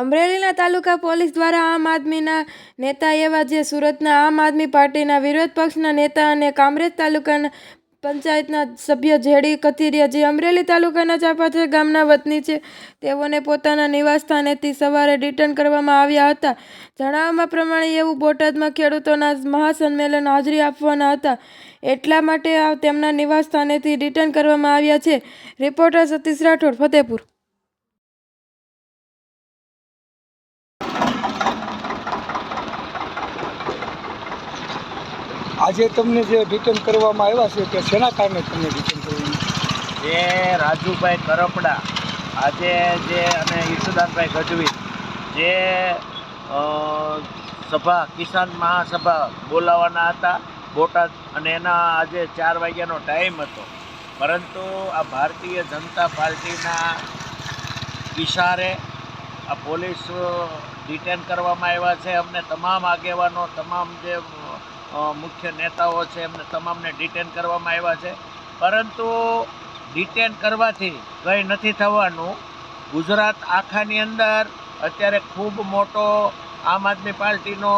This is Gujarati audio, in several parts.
અમરેલીના તાલુકા પોલીસ દ્વારા આમ આદમીના નેતા એવા જે સુરતના આમ આદમી પાર્ટીના વિરોધ પક્ષના નેતા અને કામરેજ તાલુકાના પંચાયતના સભ્ય જેડી કથિરિયા જે અમરેલી તાલુકાના ચાપાથર ગામના વતની છે, તેઓને પોતાના નિવાસસ્થાનેથી સવારે રિટર્ન કરવામાં આવ્યા હતા. જણાવવામાં પ્રમાણે એવું બોટાદમાં ખેડૂતોના મહાસંમેલન હાજરી આપવાના હતા. એટલા માટે આ તેમના નિવાસસ્થાનેથી રિટર્ન કરવામાં આવ્યા છે. રિપોર્ટર સતીશ રાઠોડ, ફતેપુર. આજે તમને જે રિટર્ન કરવામાં આવ્યા છે કે શેના કારણે તમને રિટર્ન કરવામાં જે રાજુભાઈ કરપડા આજે જે અને ઈશુદાનભાઈ ગઢવી જે સભા, કિસાન મહાસભા બોલાવવાના હતા, બોટાદ અને એના આજે ચાર વાગ્યાનો ટાઈમ હતો. પરંતુ આ ભારતીય જનતા પાર્ટીના ઇશારે આ પોલીસ ડિટેન કરવામાં આવ્યા છે. અમને તમામ આગેવાનો, તમામ જે મુખ્ય નેતાઓ છે, એમને તમામને ડિટેન કરવામાં આવ્યા છે. પરંતુ ડિટેન કરવાથી કંઈ નથી થવાનું. ગુજરાત આખાની અંદર અત્યારે ખૂબ મોટો આમ આદમી પાર્ટીનો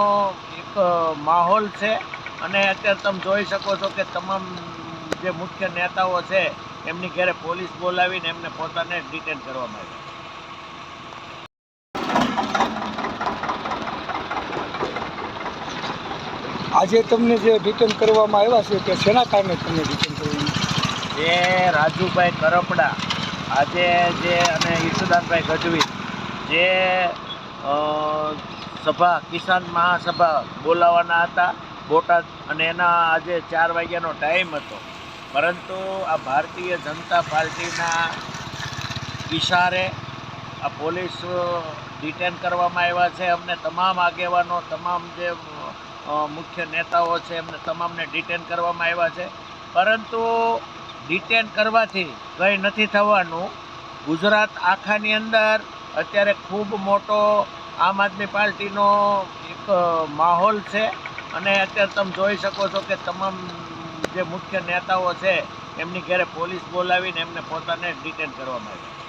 એક માહોલ છે. અને અત્યારે તમે જોઈ શકો છો કે તમામ જે મુખ્ય નેતાઓ છે, એમની ઘરે પોલીસ બોલાવીને એમને પોતાને ડિટેન કરવામાં આવ્યા આજે તમને જે રિટર્ન કરવામાં આવ્યા છે કે શેના કારણે તમને રિટર્ન કરવામાં જે રાજુભાઈ કરપડા આજે જે અને ઈશુદાનભાઈ ગઢવી જે સભા, કિસાન મહાસભા બોલાવવાના હતા, બોટાદ અને એના આજે ચાર વાગ્યાનો ટાઈમ હતો. પરંતુ આ ભારતીય જનતા પાર્ટીના ઇશારે આ પોલીસ ડિટેન કરવામાં આવ્યા છે. અમને તમામ આગેવાનો, તમામ જે મુખ્ય નેતાઓ છે, એમને તમામને ડિટેન કરવામાં આવ્યા છે. પરંતુ ડિટેન કરવાથી કંઈ નથી થવાનું. ગુજરાત આખાની અંદર અત્યારે ખૂબ મોટો આમ આદમી પાર્ટીનો એક માહોલ છે. અને અત્યારે તમે જોઈ શકો છો કે તમામ જે મુખ્ય નેતાઓ છે, એમની ઘરે પોલીસ બોલાવીને એમને પોતાને ડિટેન કરવામાં આવ્યા